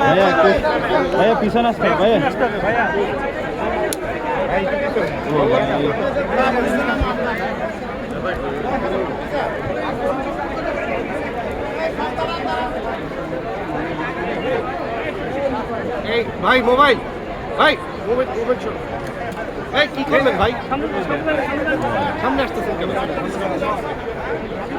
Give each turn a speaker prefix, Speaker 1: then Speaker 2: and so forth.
Speaker 1: भैया पीछे ना भैया भैया भाई मोबाइल भाई मोबाइल मोबाइल छोड़ भाई की करबे भाई हम नेक्स्ट सेशन